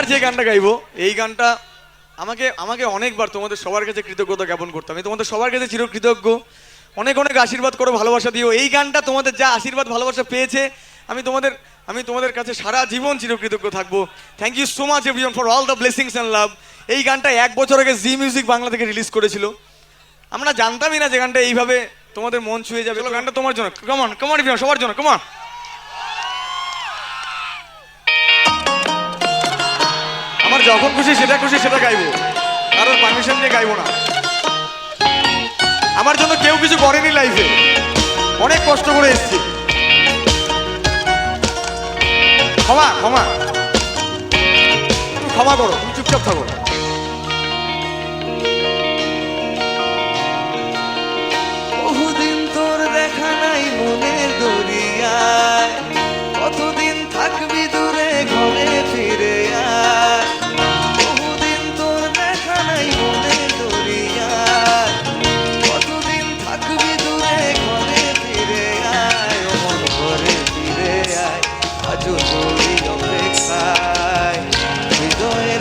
এবার যে গানটা গাইবো, এই গানটা আমাকে আমাকে অনেকবার তোমাদের সবার কাছে কৃতজ্ঞতা জ্ঞাপন করতাম আমি তোমাদের সবার কাছে চিরকৃতজ্ঞ। অনেক অনেক আশীর্বাদ করো, ভালোবাসা দিও। এই গানটা তোমাদের যা আশীর্বাদ, ভালোবাসা পেয়েছে, আমি তোমাদের আমি তোমাদের কাছে সারা জীবন চিরকৃতজ্ঞ থাকব। Thank you so much everyone for all the blessings and love এই গানটা এক বছর আগে জি মিউজিক বাংলা থেকে রিলিজ করেছিল। আমরা জানতামই না যে গানটা এইভাবে তোমাদের মন ছুঁয়ে যাবে। গানটা তোমার জন্য। কমন কমন সবার জন্য। কমন যখন খুশি সেটা খুশি, সেটা গাইবো। কারোর পারমিশন নিয়ে গাইবো না। আমার জন্য কেউ কিছু করেনি লাইফে অনেক কষ্ট করে এসছি। ক্ষমা ক্ষমা। তুমি ক্ষমা করো, তুমি চুপচাপ থাকো।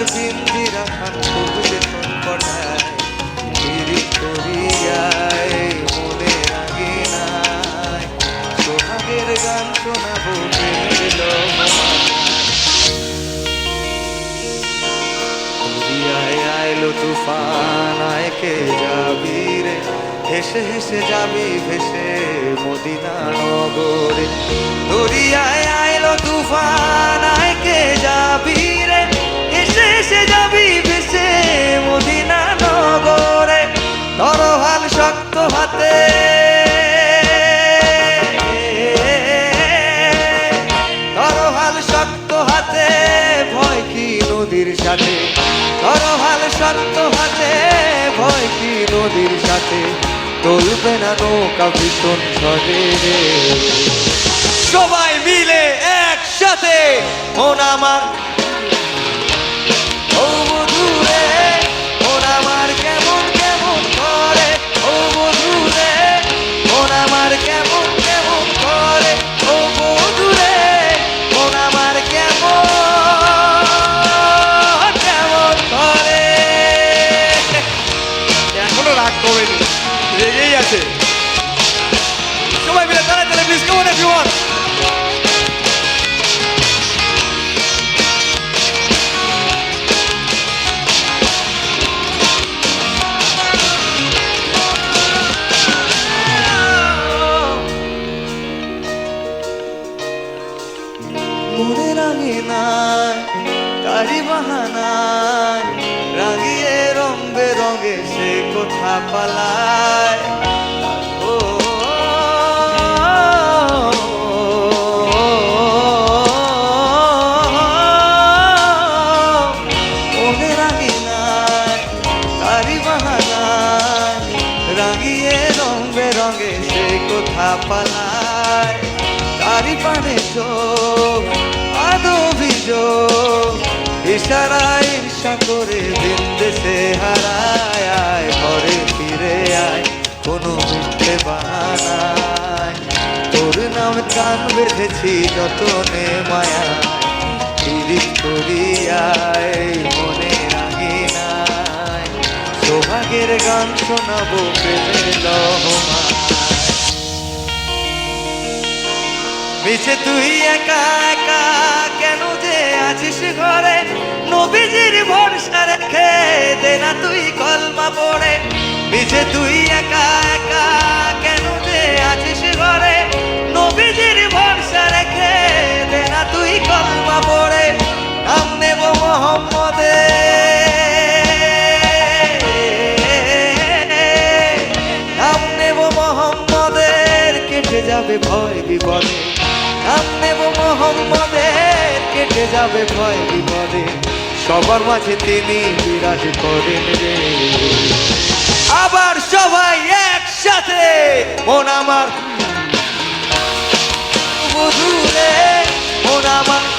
হৃদয়ের বিন্দি রাখান কবুলে সংকটায় পিরিত করিয়ায়, মনে রাগে নাই। সোহাগের গান শোনাবো আয়কে যাবি রে? হেসে হেসে যাবি ভেসে মদিনা নগরে। দরিয়ায় আইলো তুফান আয়কে যাবি হাতে ভয় কি নদীর সাথে? চলবে না নৌকা ভীষণ ঝরে সবাই মিলে একসাথে, মন আমার মনে রাঙে নাই তারি বাহানায় রাঙিয়ে রং বেরঙে সে কোথা পালায় মনে পালায় তারি পানে চোখ ইশারায় ঈর্ষা করে দিন দেশে হারায়, আয় ঘরে ফিরে আয়, কোনো মিথ্যে বাহানায়। তোর নাম কান বেঁধেছি যতনে মায়া পিরিত করিয়ায়, মনে রাঙি নাই। সোহাগের গান শোনাবো প্রেমের লহমায়। মিছে তুই একা একা, কেন যে আছিস ঘরে? নবীজির ভরসা রেখে দে না তুই কলমা পড়ে। মিছে তুই একা একা কেন যে আছিস ঘরে? নবীজির ভরসা রেখে দে না তুই কলমা পড়ে। নাম নেব মোহাম্মদে। নাম নেব মোহাম্মদের, কেটে যাবে ভয় বিপদে। নাম নেব মোহাম্মদের, কেটে যাবে ভয় বিপদে। সবার মাঝে তিনি বিরাজ করেন রে। আবার সবাই একসাথে মন আমার। বধুরে মন আমার।